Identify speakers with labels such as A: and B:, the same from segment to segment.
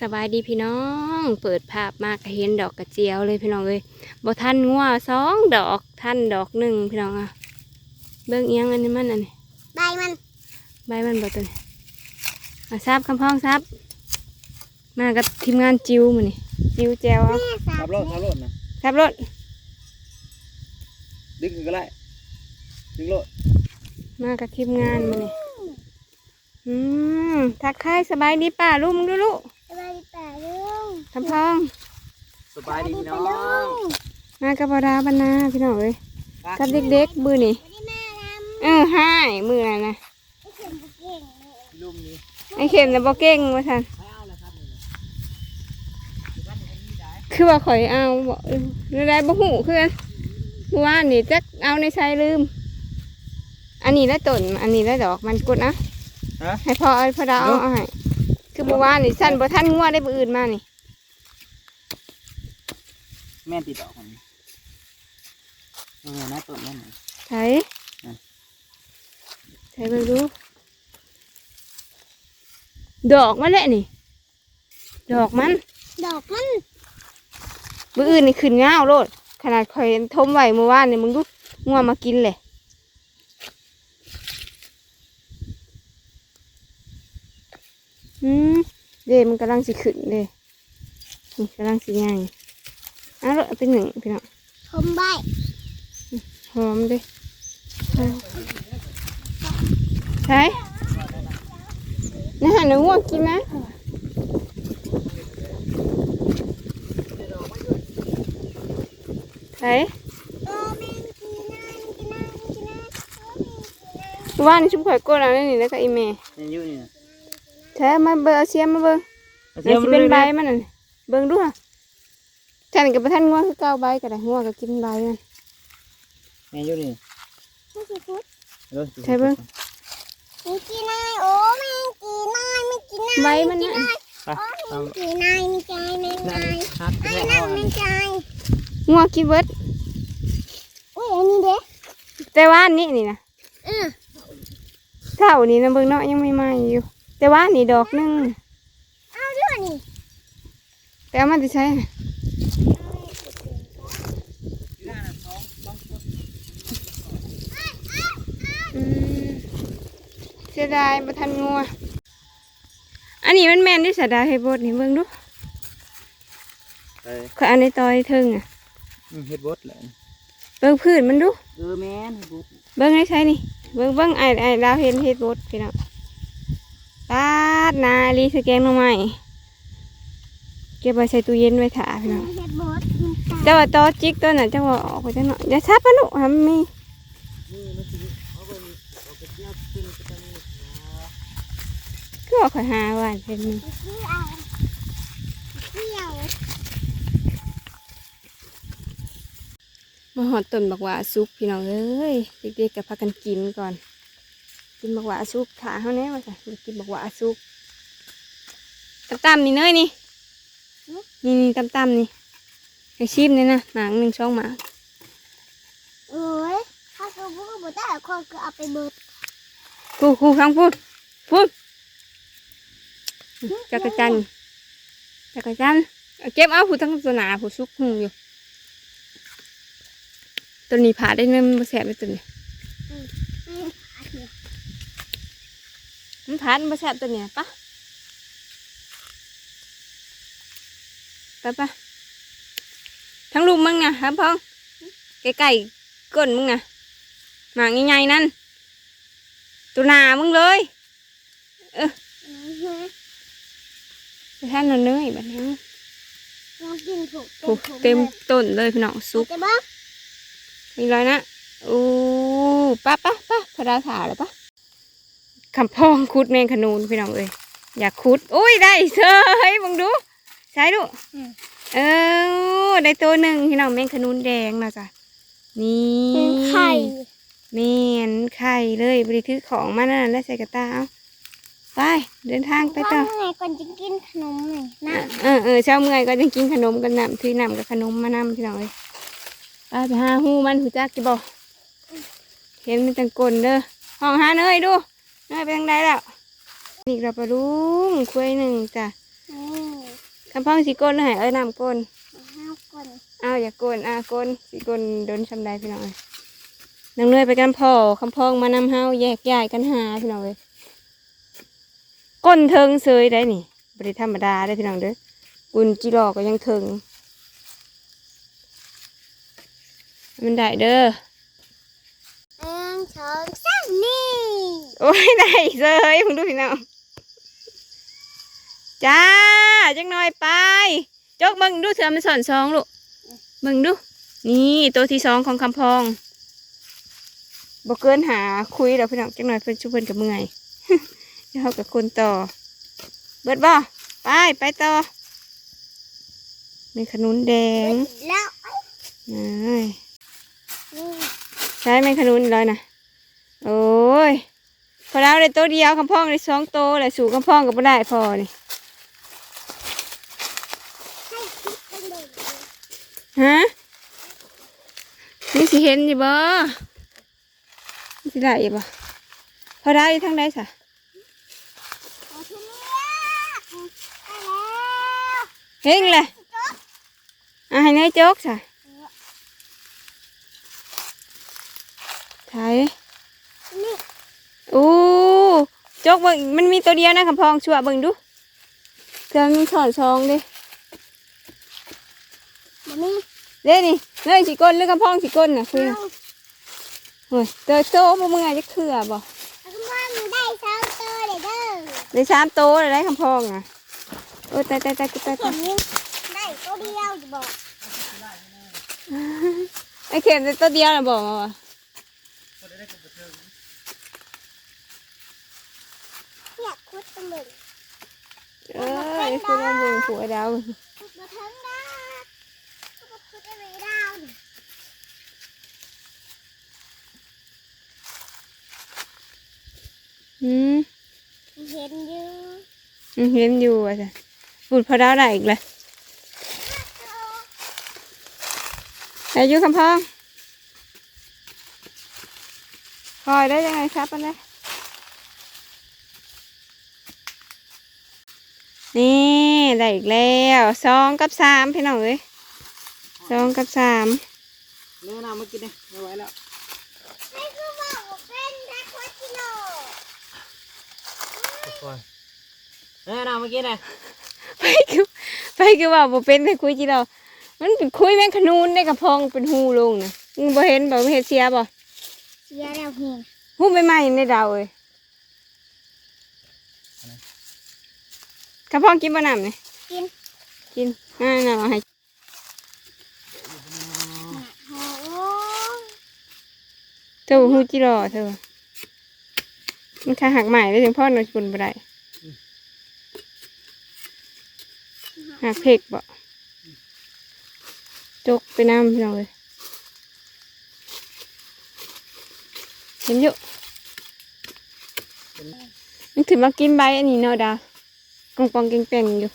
A: สบายดีพี่น้อง เปิดภาพมากเห็นดอกกระเจียวเลยพี่น้องเลยบ่ทันงัวสองดอกทันดอกหนึ่งพี่น้องอะเบิ่งเอียงอันนี้มันอันนี้
B: ใบมัน
A: ใบมันบ่ตัวนี้มาซับคำพ้องซับมากับทีมงานจิวมือนี่จิวแจวเอา
B: แม่สา
C: ขับรถขับรถนะ
A: ซับรถ
C: ดึงขึ้นก็ได้ดึงรถ
A: มากับทีมงานมือนี่อืมทักทายสบายดีป่าลุงดูลูก
B: สบายดีป่าลุง
A: คำพ้อง
C: สบายดีพี่น้อ
B: ลุ
C: ง
B: ง
A: มากับบดาบรรณาพี่น้องเลยกับเด็กๆมือนี่
B: วันนี้แม่ทำ
A: เออให้มือน่ะนะ
B: ไอ้เข็มบุกเก่งเลย
C: ลุมนี้
A: ไอเข็มนะบ่เก่งว่าท่น
C: ไม่เอาเลยครับนี่นะ
A: คือว่าข่อยเอาบ่เออได้บ่หูคือกันเมื่อวานนี่จักเอาในใช้ลืม อันนี้แล้วต้นอันนี้แล้วดอกมันกดนะ
C: ฮะ
A: ให้พอเอาพอดาวเอาเอาให้คือเมื่อวานนี่สั้นบ่ทันงัวได้บ่อื่นมานี่
C: แม่ติดดอกมันเออนะต้นนั่นน่ะ
A: ใช้
C: อะ
A: ใช้เบิ่งดูดอกมันแหละนี่ ดอกมัน
B: ดอกมัน
A: มื้ออื่นนี่ขึ้นง่าวโลด ขนาดข่อยทมไว้เมื่อวานนี่มึงดูงัวมากินเลยอืมเดมันกำลังสิขึ้นเลยนี่กำลังสิย่างเอ้าวเอาเป็นหนึ่งพี่น้อง
B: ชมใบ
A: หอมเด้เอาใช่นะฮะหนูง่วงกินไหมใช่
B: โอ้แม่กินน้ำกินน้ำกินน้ำโอ้แม่กินน้
A: ว่านี่ชุบข่อยก้นเอาได้นี่แล้วก็อีเมย์
C: ยังอยู่นี่นะ
A: ใช่มาเบิ่งเอาเสียมมาเบิ่ง
C: เอา
A: นี่
C: เสียม
A: สิเป็นใบ
C: ลย
A: มันน่ะเบิ่งดูค่ะ ฉันกับท่านง่วงคือเก้าใบก็ได้ง่วงก็กินใบมัน
C: แม่อยู่นี่ำ
B: ไม่ใช่พุทธ
C: เด้อ
A: ใช่เบิ่ง
B: ไม่กินน้ำโอ้แม่กินน้ำไม่กินน้ำ
A: ใบมันน่ะ
C: ไป
B: โอ้
C: เอา
B: แม่กินน้ำไม่ใจแม่
C: นั่น
B: ใจ
C: ฮัก
B: ไอ้
C: แม่
B: น้ำ
C: เอาอัน
B: ไม่
C: นี้
B: ใจ
A: ง่วงกินเบิด
B: อุ้ยอันนี้เด้
A: แต่ว่าอันนี่นี่นะ
B: เออ
A: เท่านี้นะเบิ่งเนาะยังไม่มาอยู่ แต่ว่านี่ดอกหนึง
B: เอาด้วยนี่
A: แต่เอามันจะใช้อืมเสีย ดายบ่ทันงัว อันนี้มันแม่นที่สะดาเฮดบดนี่เบิ่งดู
C: ไป
A: ขอยอันในตอยเทิงอะ
C: อืมเฮ็ดบดแหละ
A: เบิ่งพื้นมันดู
C: เออแม่นเฮ็ดบด
A: เบิ่งให้ใช้นี่ เบิ่งเบิ่งไอ้ไอ้ดาวเห็นเฮ็ดบดพี่น้องปาดนาลีสแกงลงมาเก็บไว้ใส่ตู้เย็นไว้ถ่าพี่น้อง
B: เฮ็ดบดมันตาย
A: เจ้าว่าตอจิกตัวน่ะเจ้าว่าออกไปจังเนาะอย่าซับปะหนุทำมี
C: นี่มันสิเอาเบิ่งเอาไปเที่ยวกินกันนี่นะ
A: ก็ขอยหาว่าเห็นมี
B: เที่ยวเที่ยว
A: มาหอดต้นบักหว่าซุปพี่น้องเอ้ยเด็กๆกับพากันกินก่อน กินบักหว่าซุปขาเขาแน่ว่าจ้ะอยากกินบักหว่าซุปตำๆนี่เนยนี่นี่นี่ตำๆนี่ให้ชิมนี่นะหมางหนึ่งช่องหมาง
B: โอ้ยถ้าเขาพูดบ่ได้คนก็เอาไปเบิด
A: ครูครูฟังพูดพูด จักรจันทร์จักรจันทร์เอาเก็บเอาผู้ทั้งตัวหนาผู้ซุกหุงอยู่ ตัวนี้ผ่าได้เงินมาแสบเลยตัวนี้
B: อืมอาเถอะ
A: มันผ่านมาแสบตัวเนี้ยปะไปปะทั้งลูกมึงนะครับพ่องไก่ไก่ก้นมึงนะหมางใหญ่ๆนั่นตัวหนามึงเลย
B: อือฮึ
A: ไป ท่านเอาเนยแบบนี้
B: ลองกินถูก
A: โอ้เต็มต้นเลยพี่น้องซุ
B: สุ
A: ป
B: กจะบ้าง
A: อีกแล้วนะอู้ป้าป้าป้าพอดาวถาเลยปะคำพองคุดแมงขนูนพี่น้องเอ้ยอยากคุดอุ้ยได้เซยมึงดูใช้ดูเออได้ตัวหนึ่งพี่น้องแมงขนูนแดงนะจ๊ะนี่
B: ไข่
A: แม่นไข่เลยบริคือของมานั่นนะแล้วใส่กระตาเอา ไปเดินทางไปต่อ
B: ว่าไงก่อนจะกินขนมหน่อยนะ
A: เออเออเช้าเมื่อยก็จะกินขนมกันนำถือนำกับขนมมานำพี่น้องเลยไปไปหาหูมันหูจักกี่บอเห็นมันจังกลเด้อห้องหาเนยดูเนยไปทางใดแล้วนี่เราไปลุงคุยหนึ่งจ้ะ
B: อืมำ
A: พองสีก้นให้เอ้ยน้ำก้น
B: ห้าวก่อน
A: อ้าวอย่าก้นอ้าวก้นสีก้นโดนชำได้พี่น้องเอ้ยนางเนยไปกันพ่อคำพองมานำเฮาแยกย้ายกันหาพี่น้องเอ้ย ก้นเทิงเซยได้นี่บริธรรมดาได้อพี่น้องเด้อกุนจิรอก็ยังเทิง มันได้เด้อ
B: หนึ่งสองสามนี่
A: โอ้ยได้เซยมึงดูพี่น้องจ้าจังหน่อยไปจกมึงดูเสือมันสอนซองลูกมึงดู นี่ตัวที่สองของคำพองบกเกินหาคุยแล้วพี่น้องจังหน่อยเพิ่นชุบเพิ่นกับเมื่อย เดี๋ยวเขากับคนต่อ เบิดบ่ไปไปต่อมีขนุนแดง
B: แล้ว
A: นาย
B: นี่
A: ใช้แมงขนุนเลยนะโอ้ยพอเราได้ตัวเดียวคำพองได้สองตัวเลยสู่คำพองก็ไม่ได้พอนี่
B: ให้คิดกันเลย
A: ฮะนี่สิเห็นอยู่บ่นี่สิได้อยู่บ่พอได้อยู่ทางใดสะ
B: โอ้ทีนี้ ได้แล้ว
A: เฮงเลยอะให้นายโจ๊กสะไทย
B: นี่
A: อู้โจ๊กเบิ่งมันมีตัวเดียวนะคำพองชัวเบิ่งดูเพื่อมันสอนซองเดิ
B: บ่มี
A: เด้นี่เนยสิก้นหรือกำพองสิก้นน่ะคุยน่ะ
B: เอา
A: โอ้ยเตอโตพวกมึงอาจจะเคือบ่
B: เอาคำว่ามึงได้สามตัวเลยเด้อ
A: ได้สามโตเลยได้คำพองอะ โอ้ยตายตายตายตายตาย
B: เข็มนึงได้ตัวเดียวจะบอก
A: ไอ้เข็มได้ตัวเดียวน่ะบอกมาว่ะ
B: อยากคุดกันเลย
A: เอ้ยคุยแล้วมึงผัวดาว
B: มาถึงได้ก็มาคุดได้ไม่ได้วนี่
A: อืม
B: เห็นอยู่
A: อืมเห็นอยู่อะจ้ะ บุดพอดาวได้อีกเลยอายุคำพองคอยได้ยังไงครับอันนี้นี่ได้อีกแล้วสองกับสามพี่น้องเอ้ยสองกับสาม
C: เนื้อน้ำมากินเลยไม่ไหวแล้ว
B: ให้คือบอกว่าเป็นแท็กวัชิโน
C: ทุกคนเนื้อน้ำมากินเลย
A: ไป คือไปคือว่าบ่เป็นแต่คุยจีเรามันเป็นคุยแมงขนูนได้กระพองเป็นหูลงนะมึงบ่เห็นบ่เห็นเสียบ่
B: เสียแล้วเพียง
A: หูใหม่ๆในดาวเอ้ยกระพองกินบ่น้ำนี่
B: กิน
A: กินอ่าน่ะเอาให้
B: โอ้โห
A: เธอบ่ฮู้จิรอเธอมันค่าหักใหม่ได้ถึงพ่อหน่อยคุณบ่ได้ หักเพกบ่จกไปน้ำพี่น้องเลยเห็นอยู่มันถือมากินใบอันนี้เนาะดาวกองปองเก่งแป่งอยู่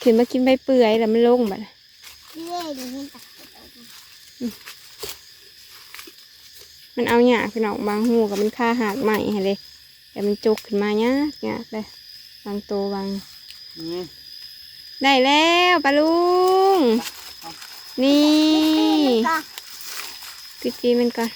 A: ถือมากินใบเปื่อยแล้วมันลงบัดน่ะ
B: เย่ดีนี่ตักออกมา
A: มันเอาหยาพี่น้องบางหูกับมันค่าหักใหม่ให้เลยแต่มันจุกขึ้นมายากยากเลยบางตัวบาง
C: นี่
A: ได้แล้วปลาลุง นี่
B: ก็
A: ปิดจีมันก่อน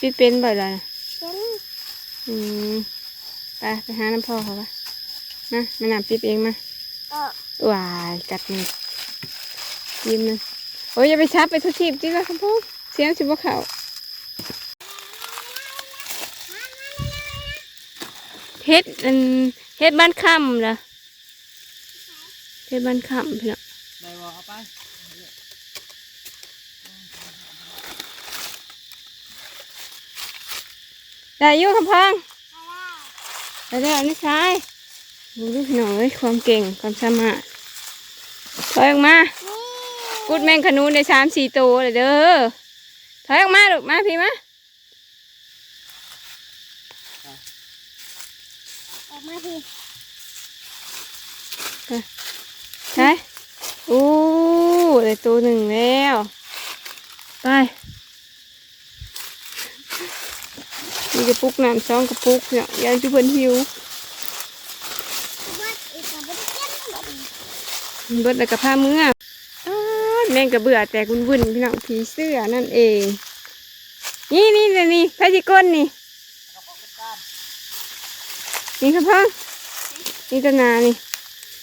A: ปิดเป็นบ่อยเลยนะ
B: เป็น
A: อืมไปไปหาน้ำพ่อเขาปะนะแม่น้ำปิดเองมา
B: ก็
A: ว้ายกัดมือยิ้มเลยโอ้ยอย่าไปชับไปทุกทีบจริงละครับพ่อเสียงชิบว่าเขา เฮ็ดอันเฮ็ดบ้านค่ำเหรอเฮ็ดบ้านค่ำพี่น้อง
C: ได้บ่เอาไป
A: ได้อยุ่คำพังได้แล้วอันนี้ใช่ดูลูกพี่น้องเอ้ยความเก่งความสามารถถอยออกมา
B: นี่
A: กุดแมงขนูนได้สามสี่ตัวเลยเด้อถอยออกมาลูกมาพี่มา
B: อกมาพี่
A: ฮะโอ้ได้ตัวหนึ่งแล้ว ไปมีกระปุกน้ำสองกระปุกเนี่ยยังจุเพิ่นหิวเบิดแล้กระผ้าเมื่อแม่งกระเบื่อแต่คุณวุ่นพี่น้องผีเสื้อนั่นเอง นี่นี่นี่นี่พระจิก้นนี่ นี่ครับพ่อนี่ตวนานี่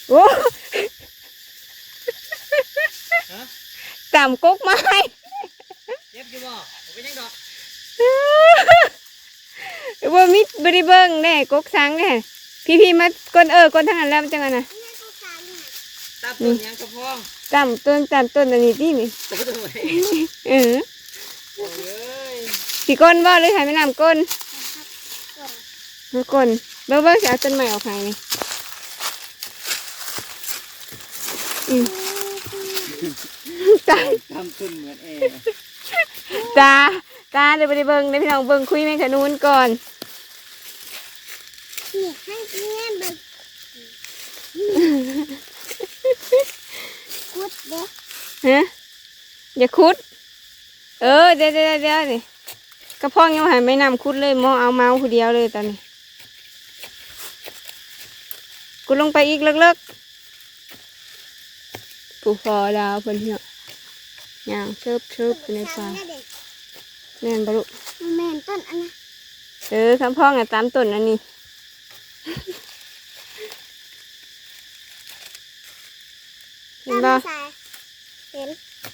A: โอ้ต่ำกกไม้
C: เจ็บอยู่บ่ผมเป็นยังดอก
A: ว่ามิดบริเบิงแน่กกสังแน่พี่พี่ๆมากนเออกนทางนั้นแล้วมันจังไงนะ
B: แม่กูสั่งน่ะ
C: ตับต้นยังกระพอง
A: ต่ำต้นต่ำต้นอันนี้ที่นี่
C: ตัวตัวไหน
A: เออ
C: โอ้ย
A: สีก้นบ่หรือถ่ายไม่นำก้น
B: ก่อน
A: มือก้น เบิ่งเบิ่งจะเอาต้นใหม่ออกให้นี่อืมตา
C: ทำต้นเหมือนแอร์
A: ตาตาเดี๋ยวไปเบิ่งเดี๋ยวพี่น้องเบิ่งคุยแม่งขนุนก่อน
B: นี่ให้เพื่อนเบิกกุดเด้
A: ฮะอย่าคุด เออเดี๋ยวเดี๋ยวเดี๋ยวนี่กระเพาะยังบ่ใหายไม่นำคุดเลยมองเอาเมาส์คนเดียวเลยตอนนี้ กูลงไปอีกเลิกๆปูฟอดาวเพิ่นพี่น้องย่างเชิบเชิบไปในป่า
B: สั่งน่ะเด็ก
A: แม่นบรุ
B: แม่นต้นอันนั้น
A: เออคำพ่องอะตามต้นอันนี้เห็นบ่
B: ตามมาใส่เห็น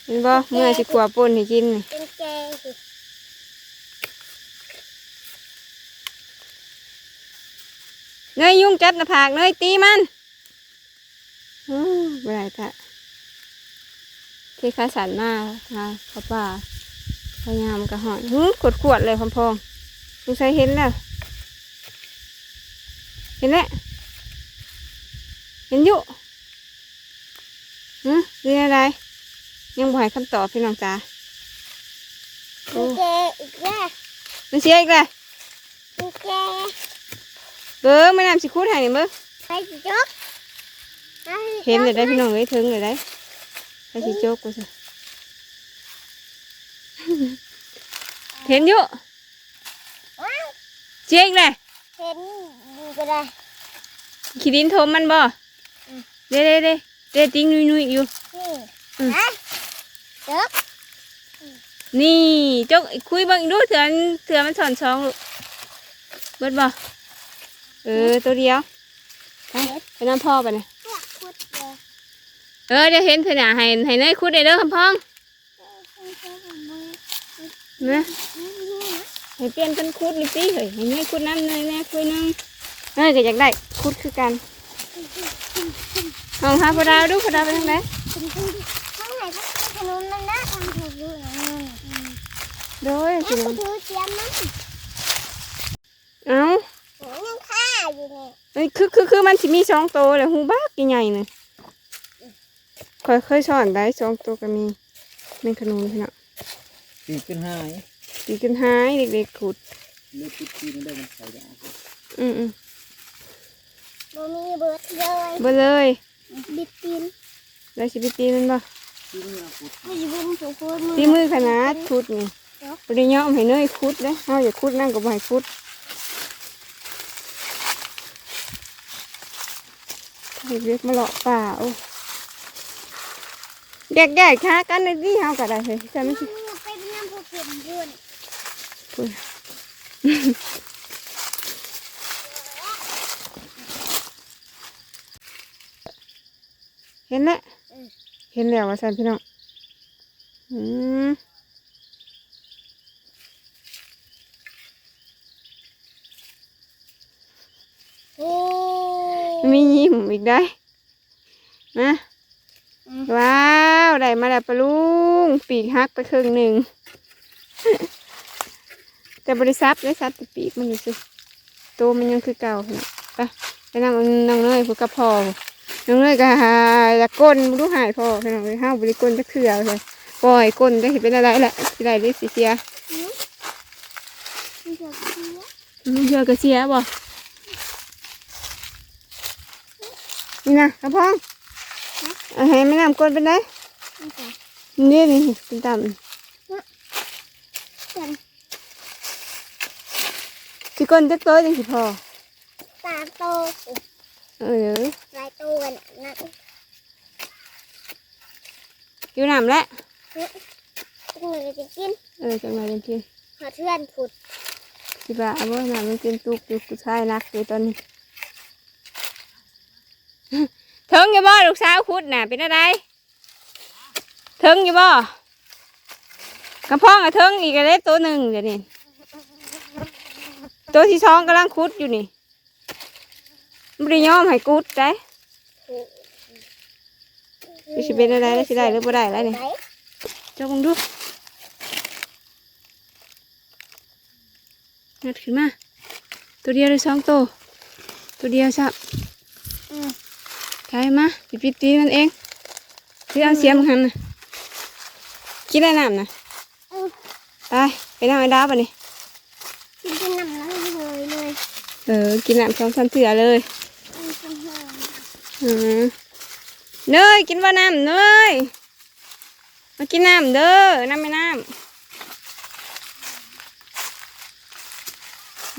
A: เห็นบ่เมื่อสิกลัวปนให้กินนี่
B: เป็นแกง
A: เนยยุ่งจับหน้าผากเนยตีมันอู้บ่ได้ตะเทขาสันมาค่ะเขาป่าพยายามกระหอนหืขวดขวดๆเลยพร้อมๆลุงใช้เห็นแล้วเห็นแล้วเห็นอยู่หืมเรื่องอะไร ยังบ่ให้คำตอบพี่น้องจ๋า
B: เป็นแกงอีกแล้ว
A: มันเสียอีกเลย
B: เป็นแกง
A: เบิ้งไม่นำสิคูดให้นี่เบิ้ง
B: ไปสิจกไปสิ
A: เห็นเลยได้
B: จก
A: พี่น้องเอ้ยถึงเลยได้ไปสิโจกกูสิเห็นอยู่
B: ว้าว
A: เสียอีกเลย
B: เห็นดีก็ได้
A: ขีดินทมมันบ่
B: อืม
A: เด้เด้เด้เด้ติ้งนุยนุยๆอยู่
B: นี่
A: อืม
B: ฮะจก
A: นี่จกคุยเบิ่งอีกดูเถื่อนเถื่อมันสอนช่องลูกเบิดบ่ เออตัวเดียวไปไปน้ำพ่อไปเนี่ย
B: พวกคุดเลย
A: เออเดี๋ยวเห็นเถื่อนให้ให้เนยคุดได้เด้อคำพ้องนะให้เปลี่ยนกันคุดเลยสิเฮ้ยให้เนยคุดน้ำเนยแน่คุยนึงเนยก็อยากได้คุดคือกันลองหาพอดาวดูพอดาวไปทางไหน
B: ข้างไหนพักขนมมันนะทำถูกอยู่นะ
A: โดย
B: แล้
A: สิ
B: ว
A: ล
B: กู
A: ง
B: ถือเสียมมัน
A: เอ้า
B: หนูยังฆ่า อยู่เนี่ย
A: เอ้ยคือคือคือมันสิมีสองตัวเลยหูบ้ากใหญ่ๆนึงเคยเคยสอนได้สองตัวก็มีแมงขนุนพี่น้อง
C: ตีขึ้นหาย
A: ตีกันหายเด็กๆขุด
C: เลือดติดตีนได้มันใส่ยา
A: อืมอืม
B: บ่มีเบิดเลย
A: เบ่เลย
B: บิดตีน
A: ได้สิไปตีมันบ่
C: ตีนเนี่ยปุด
B: ไม่ยืมถูกคนมือ
A: ตีมือขนาดขุดนี่ปริยอมให้เนยขุดเลยเฮาอย่าขุดนั่งก็บ่ให้ขุด เด็กๆมาเลาะป่าโอ้แยกๆค้ากันในที่เฮาก็ได้เฮ้ยใช่ไหม
B: มัน
A: สิ
B: มีไปเป็นน้ำผู้เก็บบุญ
A: เห็นแล้วเห็นแล้วว่าซั่นพี่น้องอืม
B: โอ้
A: มียิ้มอีกได้นะว้าวได้มาแล้วปะลุงปีกหักไปครึ่งหนึ่งแต่บริษัทได้ซับแต่ปีกมันอยู่สิตัวมันยังคือเก่าพี่น้องไปไปนั่งเอาน้องเนยพวกกระพอน้องเนยก็หาอยากก้นรู้หายพอพี่น้องเลยห้าวบริก้นจะเขื่อเลยปล่อยก้นได้เห็นเป็นอะไรแหละสิได้หรือสิเสีย
B: มันจะเสีย
A: อืมเชื่อก็เสียบ่ นี่นะกระพองเอาให้ไม่นำก้นเป็นได้
B: มันจะ
A: นี่นี่เป็นต่
B: เป็นำ
A: สิก้นจักโตัวจังสิพอ
B: ตาโต
A: เออ
B: ลายตัวน่ะนั่น
A: อยู่น้ำแล้ว
B: จังเลยจะกิน
A: เออจังไรเป็นที
B: หาเทือนผุด
A: สิบ่าเอาบ่น้ำมันเป็นตุกอยู่กูชายนักอยู่ตอนนี้ เถิงอยู่บ่ลูกสาวคุดน่ะเป็นอะไรเถิงอยู่บ่กระเพาะอะเถิงอีกแล้วตัวหนึ่งเดี๋ยวนี้ตัวที่สองกำลังคุดอยู่นี่ไม่ได้ยอมให้กุดได้สิเป็นอะไรแล้วสิได้หรือบ่ได้แล้วนี่เจ้าบังดูงัดขึ้นมาตัวเดียวหรือสองตัวตัวเดียวสับ ใช่มาปิดปิดตีมันเองคือเอาเสียมหันนะกินได้น้ำนะ
B: อืม
A: ไปไปนั่งไอ้ดาวปะนี่
B: กินเป็นน้ำแล้วเลยเลย
A: เออกินน้ำสองสามเถื่อเลย
B: อืมเป็นหอม
A: อืมเนยกินว่าน้ำเนยมากินน้ำเด้อน้ำไม่น้ำ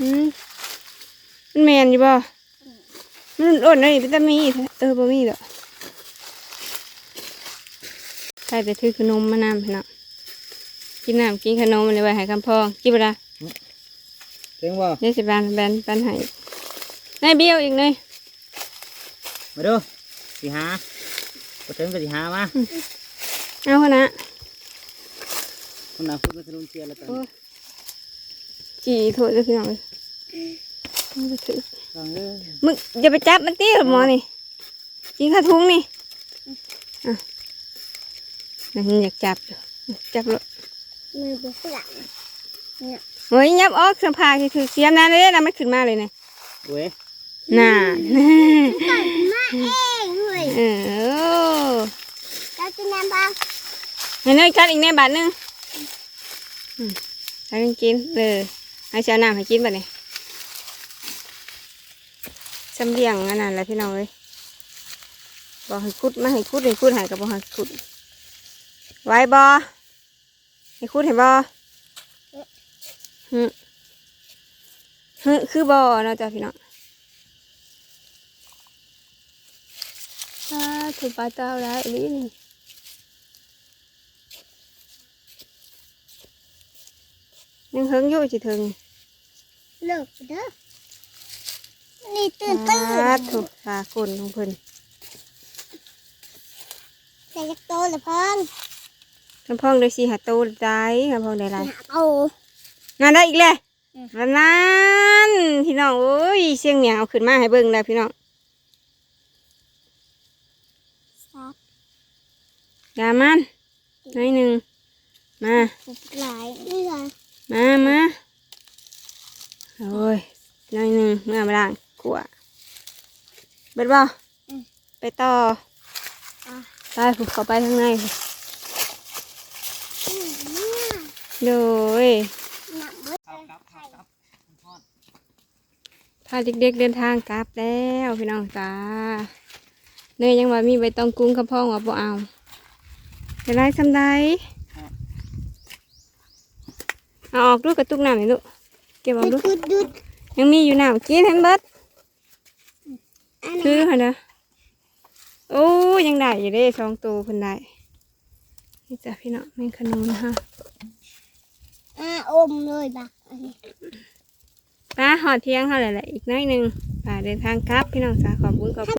A: อืมมันแมนอยู่บ่ มันอ่อนเลยเป็นตามีแท้เออบ่มีดอกใครไปถือขนมมาน้ำพี่น้องกินน้ำกินขนมมันเลยไว้ให้คำพองกินเวลา
C: เสียงบ่
A: เดี๋ยวสิแบนแบนแบนให้นายเบี้ยวอีกเลย
C: มาดูสิหาบ่ถึงก็สิหามา
A: เอาคนนะ
C: คนน่ะพูดกับลุงเชียร์แล้วกัน
A: โอ้ยจีโถจะพี่น้องเลย มันบ่ถือ
C: ลองเด้อ
A: มึงอย่าไปจับมันตีหรอหมอนี่กินข้าวทุงนี่อะนั่นอยากจับอยู่จับเลย
B: มือเป็นฝรั่ง
A: เฮ้ยยับออกสัมภาที่ถือเสียมนั่นเลยนะมันขึ้นมาเลยนะ
C: เว้ย
A: น่า
B: มาเองเฮ้ย
A: เออ
B: เจ้ากินน้ำบ้าง
A: ให้เนยกัดอีกในบาทหนึงอืมให้มันกินเลยให้เช้าน้ำให้กินบ่เนี่ ยสำเลียงอันนั้นแหละพี่น้องเลยบอกให้คุดมาให้คุดให้คุดให้กับบอกให้คุด ไว้บอให้คุดให้บอฮึฮึคือบอเนาะจ้ะพี่น้องถูกปลาเจ้าได้ลีนี่ยังเฮิงอยู่สิถึง
B: เลิกเด้อ นี่ตื่นตื่
A: อ่านถูกปลาคนของเพิ่น
B: แต่จะโตเลยพ่อง
A: คำพองได้สีหาโตได้คำพองได้ไร
B: หาโต
A: งานได้อีกเลย
B: อืม
A: วันนั้นพี่น้องโอ้ยเสียงเหมียงเอาขึ้นมาให้เบิ่งแล้วพี่น้อง
B: ซับ
A: ยามันหน่อยหนึ่งมา
B: หลายนี่ไง
A: มามาโอ้ยหน่อยหนึ่งเมื่อมาล้าง กลัวเบิดบ่ไปต่อ
B: อะ
A: ไปผูกเข้าไปข้างในพู้
B: อืมเนี่ย
A: โดย
B: หนักเบิด
C: ครับครับครับครับทอด
A: พาเด็กๆเดินทางกลับแล้วพี่น้องจ้าเนยยังว่ามีใบตองกุ้งคำพองว่าบ่เอาจะไรสำใดเอาออกดูกระตุกน้ำหน่อยลูกเก็บออก
B: ดุ
A: ดู
B: ดดุดดุด
A: ยังมีอยู่น้ำกินให้เบิด
B: อัน
A: คื
B: นี้
A: อค่ะนะโอ้ยังได้อยู่เด้สองตัวเพิ่นได้นี่จ้ะพี่น้องแมงขนุนฮะ
B: อ่าอมเลยบักอันนี้
A: ป้าหอดเที่ยงเท่าไหร่ละอีกน้อยหนึ่งป้าเดินทางกลับพี่น้องจ้าขอบคุณขอบคุณ